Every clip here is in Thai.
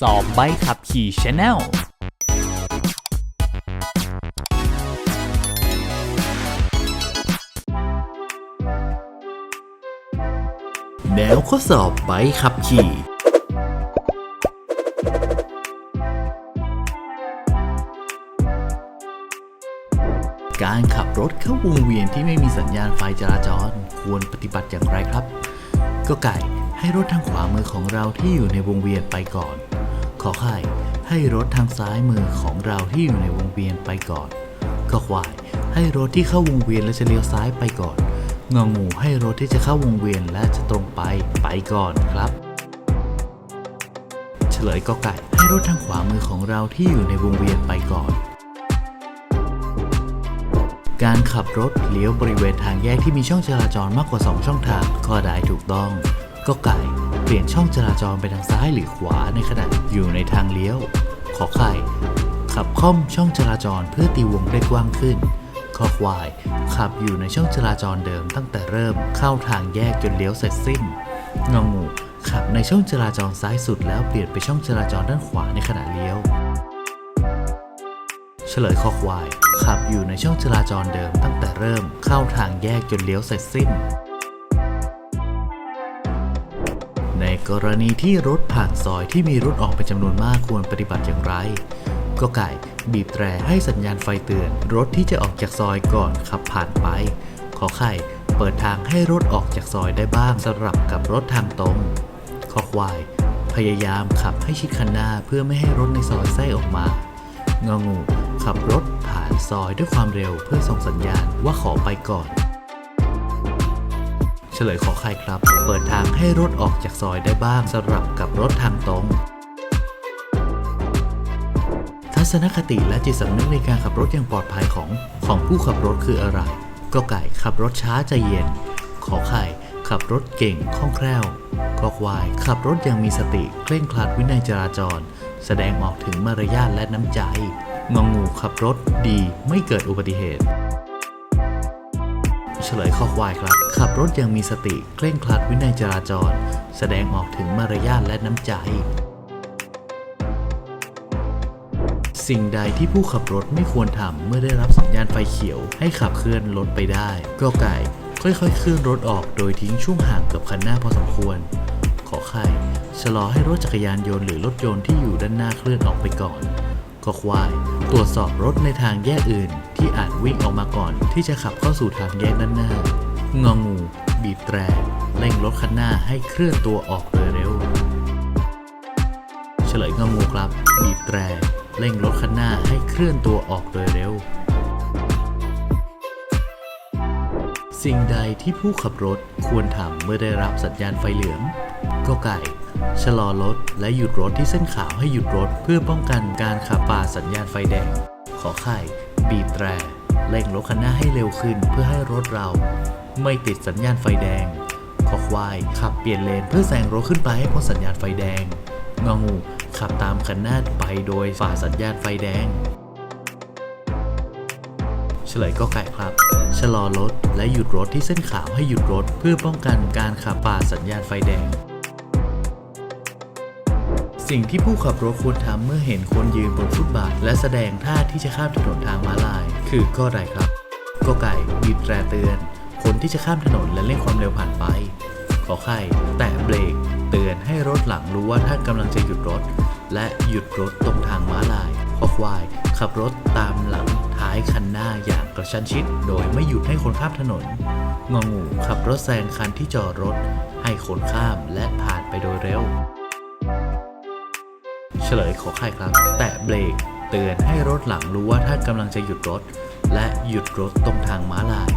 สอบใบขับขี่ Channel แนวข้อสอบใบขับขี่ การขับรถเข้าวงเวียนที่ไม่มีสัญญาณไฟจราจรควรปฏิบัติอย่างไรครับ ก็ไก่ให้รถทางขวามือของเราที่อยู่ในวงเวียนไปก่อน ขอไข่ให้รถทางซ้ายมือของเราที่อยู่ในวงเวียนไปก่อนก็ควาย ให้รถที่เข้าวงเวียนและจะเลี้ยวซ้ายไปก่อนงองูให้รถที่จะเข้าวงเวียนและจะตรงไปไปก่อนครับ เฉลยก็ไก่ให้รถทางขวามือของเราที่อยู่ในวงเวียนไปก่อนการขับรถเลี้ยวบริเวณทางแยกที่มีช่องจราจรมากกว่า 2 ช่องทางก็ได้ถูกต้อง ก็ไก่ เปลี่ยนช่องจราจรไปทางซ้ายหรือขวาในขณะอยู่ในทางเลี้ยว ขอไข่ ขับค่อมช่องจราจรเพื่อตีวงได้กว้างขึ้นคอควาย ขับอยู่ในช่องจราจรเดิมตั้งแต่เริ่มเข้าทางแยกจนเลี้ยวเสร็จสิ้น งองู ขับในช่องจราจรซ้ายสุดแล้วเปลี่ยนไปช่องจราจรด้านขวาในขณะเลี้ยว เฉลยคอควาย ขับอยู่ในช่องจราจรเดิมตั้งแต่เริ่มเข้าทางแยกจนเลี้ยวเสร็จสิ้น ในกรณีที่รถผ่านซอยที่มีรถออกเป็นจำนวนมากควรปฏิบัติอย่างไร ก็ไก่บีบแตรให้สัญญาณไฟเตือน รถที่จะออกจากซอยก่อนขับผ่านไป ขอไข่เปิดทางให้รถออกจากซอยได้บ้างสำหรับกับรถทางตรง ขอควาย พยายามขับให้ชิดคันหน้าเพื่อไม่ให้รถในซอยแทรกออกมางองูขับรถผ่านซอยด้วยความเร็วเพื่อส่งสัญญาณว่าขอไปก่อน ฉลยขอไข่ครับ เปิดทางให้รถออกจากซอยได้บ้างสำหรับกับรถทางตรงทัศนคติและจิตสำนึกในการขับรถอย่างปลอดภัยของของผู้ขับรถคืออะไรก็ไก่ขับรถช้าใจเย็น ขอไข่ขับรถเก่งคล่องแคล่วกอควายขับรถอย่างมีสติเคร่งครัดวินัยจราจร แสดงออกถึงมารยาทและน้ำใจงองูขับรถดีไม่เกิดอุบัติเหตุ เฉลยข้อควายครับ ขับรถอย่างมีสติเคร่งครัดวินัยจราจร แสดงออกถึงมารยาทและน้ำใจ สิ่งใดที่ผู้ขับรถไม่ควรทำเมื่อได้รับสัญญาณไฟเขียว ให้ขับเคลื่อนรถไปได้ก็ไก่ ค่อยๆเคลื่อนรถออกโดยทิ้งช่วงห่างกับคันหน้าพอสมควร ขอไข่ชะลอให้รถจักรยานยนต์หรือรถยนต์ที่อยู่ด้านหน้าเคลื่อนออกไปก่อน ก็ควาย ตรวจสอบรถในทางแยกอื่น ที่อาจวิ่งออกมาก่อนที่จะขับเข้าสู่ทางแยกด้านหน้างองูบีบแตรเร่งรถคันหน้าให้เคลื่อนตัวออกโดยเร็ว เฉลยงองูครับ บีบแตรเร่งรถคันหน้าให้เคลื่อนตัวออกโดยเร็ว สิ่งใดที่ผู้ขับรถควรทำเมื่อได้รับสัญญาณไฟเหลือง ก็ไก่ ชะลอรถและหยุดรถที่เส้นขาวให้หยุดรถเพื่อป้องกันการขับฝ่าสัญญาณไฟแดง ขอไข่ บีบแตรเร่งรถคันหน้าให้เร็วขึ้นเพื่อให้รถเรา ไม่ติดสัญญาณไฟแดง ขอควาย ขับเปลี่ยนเลนเพื่อแซงรถขึ้นไปให้พ้นสัญญาณไฟแดง งองู ขับตามคันหน้าไปโดยฝ่าสัญญาณไฟแดง เฉลยก็ไก่ครับ ชะลอรถและหยุดรถที่เส้นขาวให้หยุดรถเพื่อป้องกันการขับฝ่าสัญญาณไฟแดง สิ่งที่ผู้ขับรถควรทำเมื่อเห็นคนยืนบนฟุตบาท และแสดงท่าที่จะข้ามถนนทางม้าลาย คือข้อใดครับก็ไก่บีบแตรเตือน คนที่จะข้ามถนนและเร่งความเร็วผ่านไปขอไข่แตะเบรก เตือนให้รถหลังรู้ว่าท่านกำลังจะหยุดรถ และหยุดรถตรงทางม้าลายขอควาย ขับรถตามหลังท้ายคันหน้าอย่างกระชั้นชิด โดยไม่หยุดให้คนข้ามถนนงองูขับรถแซงคันที่จอดรถ ให้คนข้ามและผ่านไปโดยเร็ว เฉลยขอไข่ครับ แตะเบรกเตือนให้รถหลังรู้ว่าท่านกำลังจะหยุดรถ และหยุดรถตรงทางม้าลาย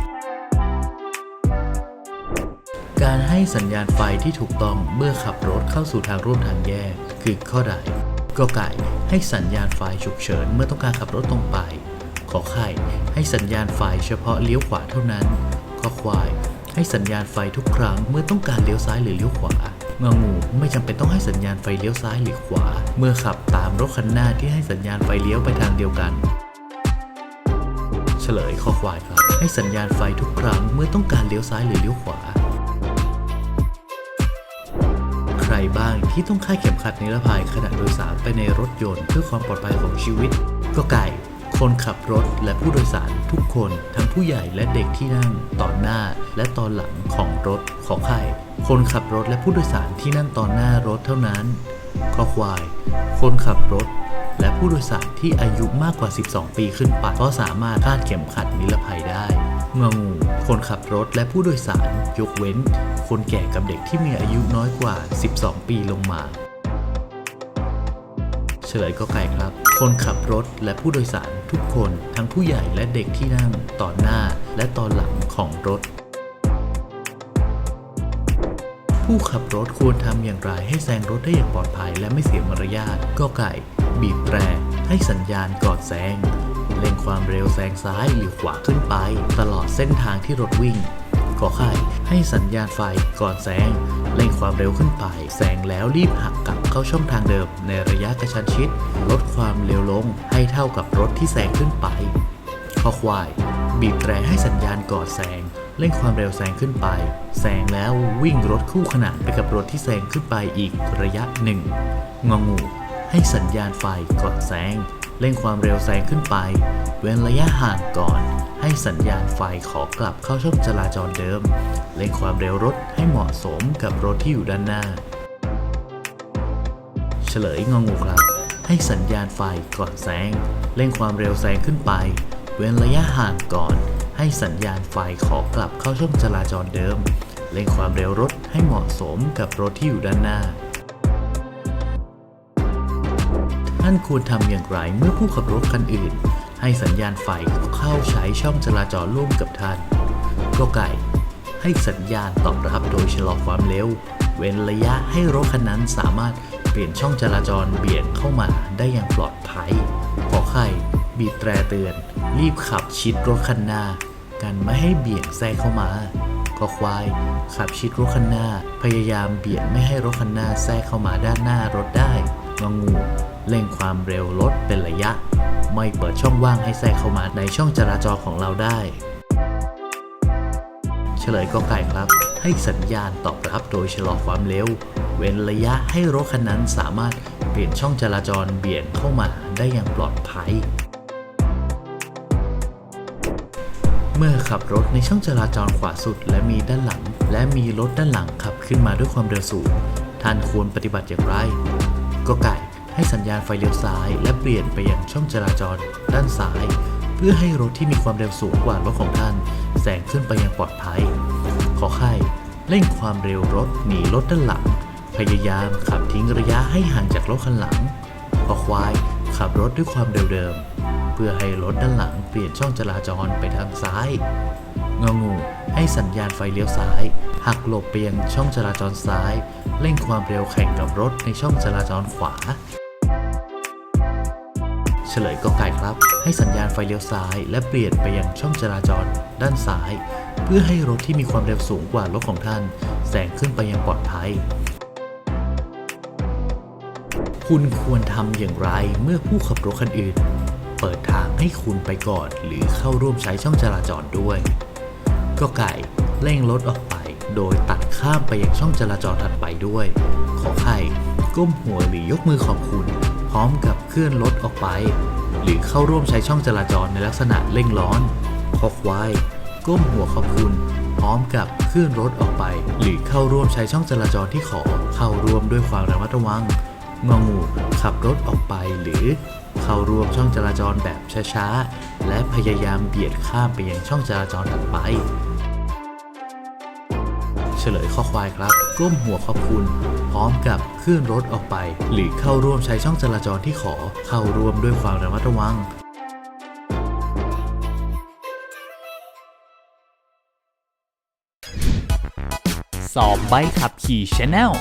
การให้สัญญาณไฟที่ถูกต้องเมื่อขับรถเข้าสู่ทางร่วมทางแยกคือข้อใดก็ไก่ให้สัญญาณไฟฉุกเฉินเมื่อต้องการขับรถตรงไป ขอไข่ให้สัญญาณไฟเฉพาะเลี้ยวขวาเท่านั้นขอควาย ให้สัญญาณไฟทุกครั้งเมื่อต้องการเลี้ยวซ้ายหรือเลี้ยวขวา งองูไม่จำเป็นต้องให้สัญญาณไฟเลี้ยวซ้ายหรือขวา เมื่อขับตามรถคันหน้าที่ให้สัญญาณไฟเลี้ยวไปทางเดียวกัน เฉลยข้อควายครับ ให้สัญญาณไฟทุกครั้งเมื่อต้องการเลี้ยวซ้ายหรือเลี้ยวขวา ใครบ้างที่ต้องคาดเข็มขัดนิรภัยขณะโดยสารไปในรถยนต์เพื่อความปลอดภัยของชีวิต ก็ไก่ คนขับรถและผู้โดยสารทุกคนทั้งผู้ใหญ่และเด็กที่นั่งตอนหน้าและตอนหลังของรถขอไข่ คนขับรถและผู้โดยสารที่นั่งตอนหน้ารถเท่านั้นขอควาย คนขับรถและผู้โดยสารที่อายุมากกว่า 12 ปีขึ้นไปก็สามารถคาดเข็มขัดนิรภัยได้งองู คนขับรถและผู้โดยสารยกเว้น คนแก่กับเด็กที่มีอายุน้อยกว่า 12 ปีลงมา เฉลยก็ไก่ครับ คนขับรถและผู้โดยสารทุกคนทั้งผู้ใหญ่และเด็กที่นั่งตอนหน้าและตอนหลังของรถ ผู้ขับรถควรทำอย่างไรให้แซงรถได้อย่างปลอดภัยและไม่เสียมารยาทก็ไก่ บีบแตรให้สัญญาณก่อนแซงเร่งความเร็วแซงซ้ายหรือขวาขึ้นไป ตลอดเส้นทางที่รถวิ่งขอไข่ให้สัญญาณไฟก่อนแซงเร่งความเร็วขึ้นไปแซงแล้วรีบหักกลับ เข้าช่องทางเดิมในระยะกระชั้นชิด ลดความเร็วลงให้เท่ากับรถที่แซงขึ้นไปคอควาย บีบแตรให้สัญญาณก่อนแซงเร่งความเร็วแซงขึ้นไป แซงแล้ววิ่งรถคู่ขนานไปกับรถที่แซงขึ้นไปอีกระยะหนึ่ง งองู ให้สัญญาณไฟก่อนแซงเร่งความเร็วแซงขึ้นไป เว้นระยะห่างก่อน ให้สัญญาณไฟขอกลับเข้าช่องจราจรเดิม เร่งความเร็วรถให้เหมาะสมกับรถที่อยู่ด้านหน้า เฉลยงองูครับ ให้สัญญาณไฟก่อนแซงเร่งความเร็วแซงขึ้นไป เว้นระยะห่างก่อน ให้สัญญาณไฟขอกลับเข้าช่องจราจรเดิมเร่งความเร็วรถให้เหมาะสมกับรถที่อยู่ด้านหน้า ท่านควรทำอย่างไรเมื่อผู้ขับรถคันอื่น ให้สัญญาณไฟเข้าใช้ช่องจราจรร่วมกับท่านก็ไก่ ให้สัญญาณตอบรับโดยชะลอความเร็ว เว้นระยะให้รถคันนั้นสามารถ เปลี่ยนช่องจราจรเบี่ยงเข้ามาได้อย่างปลอดภัย ขอไข่บีบแตรเตือน รีบขับชิดรถคันหน้า กันไม่ให้เบี่ยงแซงเข้ามาก็ควายขับชิดรถคันหน้า พยายามเบี่ยงไม่ให้รถคันหน้าแทรกเข้ามาด้านหน้ารถได้งองูเร่งความเร็วรถเป็นระยะ ไม่เปิดช่องว่างให้แทรกเข้ามาในช่องจราจรของเราได้ เฉลยก็ไก่ครับ ให้สัญญาณตอบรับโดยชะลอความเร็ว เว้นระยะให้รถคันนั้นสามารถเปลี่ยนช่องจราจรเบี่ยงเข้ามาได้อย่างปลอดภัย เมื่อขับรถในช่องจราจรขวาสุด และมีด้านหลัง และมีรถด้านหลังขับขึ้นมาด้วยความเร็วสูง ท่านควรปฏิบัติอย่างไร ก็ไก่ให้สัญญาณไฟเลี้ยวซ้าย และเปลี่ยนไปยังช่องจราจรด้านซ้าย เพื่อให้รถที่มีความเร็วสูงกว่ารถของท่าน แซงขึ้นไปอย่างปลอดภัย ขอไข่เร่งความเร็วรถหนีรถด้านหลัง พยายามขับทิ้งระยะให้ห่างจากรถคันหลัง ขอควายขับรถด้วยความเร็วเดิม เพื่อให้รถด้านหลังเปลี่ยนช่องจราจรไปทางซ้ายงองูให้สัญญาณไฟเลี้ยวซ้าย หักหลบไปยังช่องจราจรซ้าย เร่งความเร็วแข่งกับรถในช่องจราจรขวา เฉลยก็ไก่ครับ ให้สัญญาณไฟเลี้ยวซ้าย และเปลี่ยนไปยังช่องจราจร ด้านซ้าย เพื่อให้รถที่มีความเร็วสูงกว่ารถของท่านแซงขึ้นไปย่างปลอดภัย คุณควรทำอย่างไรเมื่อผู้ขับรถคันอื่น เปิดทางให้คุณไปก่อน หรือเข้าร่วมใช้ช่องจราจรด้วย ก็ไก่เร่งรถออกไป โดยตัดข้ามไปยังช่องจราจรถัดไปด้วย ขอไข่ก้มหัวหรือยกมือขอบคุณ พร้อมกับเคลื่อนรถออกไป หรือเข้าร่วมใช้ช่องจราจรในลักษณะเร่งร้อนคอควายก้มหัวขอบคุณ พร้อมกับเคลื่อนรถออกไป หรือเข้าร่วมใช้ช่องจราจรที่ขอเข้าร่วมด้วยความระมัดระวังงองูขับรถออกไปหรือเข้าร่วมช่องจราจรแบบช้าๆ และพยายามเบียดข้ามไปยังช่องจราจรถัดไป เฉลยข้อควายครับก้มหัวขอบคุณ พร้อมกับเคลื่อนรถออกไป หรือเข้าร่วมใช้ช่องจราจรที่ขอเข้าร่วมด้วยความระมัดระวังสอบใบขับขี่ชาแนล